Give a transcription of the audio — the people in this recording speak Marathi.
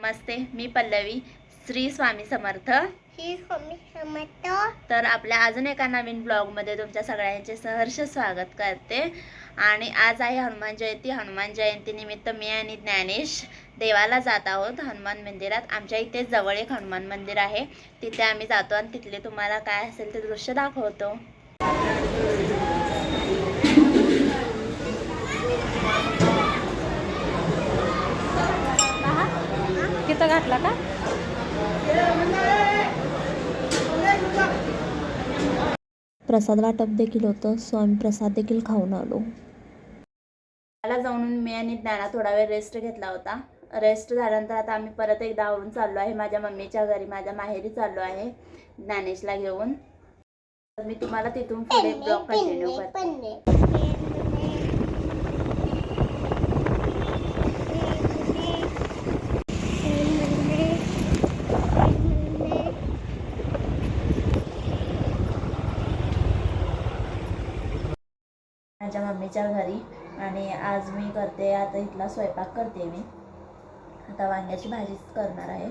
नमस्ते मी पल्लवी श्री स्वामी समर्थ. ही स्वामी समर्थ. तर आपल्या अजून एका नवीन ब्लॉगमध्ये तुमच्या सगळ्यांचे सहर्ष स्वागत करते. आणि आज आहे हनुमान जयंती. हनुमान जयंतीनिमित्त मी आणि ज्ञानेश देवाला जात आहोत हनुमान मंदिरात. आमच्या इथे जवळ एक हनुमान मंदिर आहे. तिथे आम्ही जातो आणि तिथले तुम्हाला काय असेल ते दृश्य दाखवतो. तिथं घातला का? प्रसाद वाटप देखील होतं. सो आम्ही प्रसाद देखील खाऊन आलो. मला जाऊन मी आणि ज्ञाना थोडा वेळ रेस्ट घेतला होता. रेस्ट झाल्यानंतर आता आम्ही परत एकदा आवरून चाललो आहे. माझ्या मम्मीच्या घरी माझ्या माहेरी चाललो आहे. ज्ञानेशला घेऊन. तर मी तुम्हाला तिथून पुढे ब्लॉग कंटिन्यू करते. माझ्या मम्मीच्या घरी. आणि आज मी करते आता इथला स्वयंपाक करते मी. आता वांग्याची भाजीच करणार आहे.